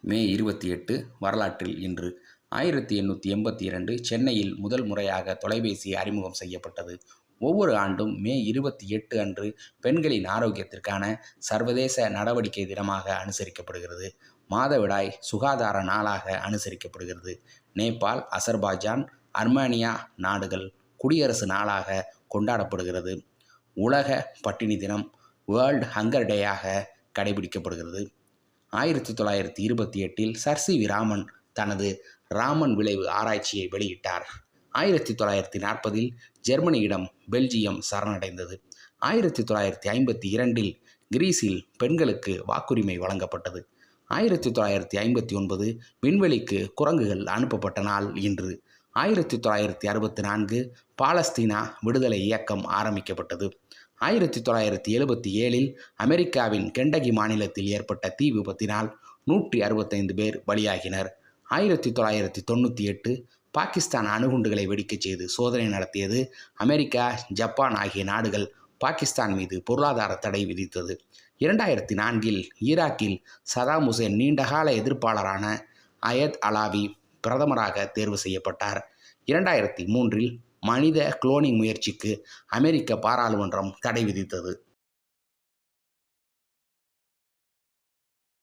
மே இருபத்தி எட்டு வரலாற்றில் இன்று ஆயிரத்தி எண்ணூற்றி எண்பத்தி இரண்டு சென்னையில் முதல் முறையாக தொலைபேசி அறிமுகம் செய்யப்பட்டது. ஒவ்வொரு ஆண்டும் மே இருபத்தி எட்டு அன்று பெண்களின் ஆரோக்கியத்திற்கான சர்வதேச நடவடிக்கை தினமாக அனுசரிக்கப்படுகிறது. மாதவிடாய் சுகாதார நாளாக அனுசரிக்கப்படுகிறது. நேபாள் அசர்பாய்ஜான் அர்மேனியா நாடுகள் குடியரசு நாளாக கொண்டாடப்படுகிறது. உலக பட்டினி தினம் வேர்ல்ட் ஹங்கர் டேயாக கடைபிடிக்கப்படுகிறது. ஆயிரத்தி தொள்ளாயிரத்தி இருபத்தி எட்டில் சர் சி வி ராமன் தனது ராமன் விளைவு ஆராய்ச்சியை வெளியிட்டார். ஆயிரத்தி தொள்ளாயிரத்தி நாற்பதில் ஜெர்மனியிடம் பெல்ஜியம் சரணடைந்தது. ஆயிரத்தி தொள்ளாயிரத்தி ஐம்பத்தி இரண்டில் கிரீஸில் பெண்களுக்கு வாக்குரிமை வழங்கப்பட்டது. ஆயிரத்தி தொள்ளாயிரத்தி ஐம்பத்தி ஒன்பது விண்வெளிக்கு குரங்குகள் அனுப்பப்பட்ட நாள் இன்று. ஆயிரத்தி தொள்ளாயிரத்தி அறுபத்தி நான்கு பாலஸ்தீனா விடுதலை இயக்கம் ஆரம்பிக்கப்பட்டது. ஆயிரத்தி தொள்ளாயிரத்தி எழுபத்தி ஏழில் அமெரிக்காவின் கெண்டகி மாநிலத்தில் ஏற்பட்ட தீ விபத்தினால் நூற்றி அறுபத்தைந்து பேர் பலியாகினர். ஆயிரத்தி தொள்ளாயிரத்தி தொண்ணூற்றி எட்டு பாகிஸ்தான் அணுகுண்டுகளை வெடிக்கச் செய்து சோதனை நடத்தியது அமெரிக்கா ஜப்பான் ஆகிய நாடுகள் பாகிஸ்தான் மீது பொருளாதார தடை விதித்தது. இரண்டாயிரத்தி நான்கில் ஈராக்கில் சதாம் ஹுசேன் நீண்டகால எதிர்ப்பாளரான அயத் அலாவி பிரதமராக தேர்வு செய்யப்பட்டார். இரண்டாயிரத்தி மூன்றில் மனித குளோனிங் முயற்சிக்கு அமெரிக்க பாராளுமன்றம் தடை விதித்தது.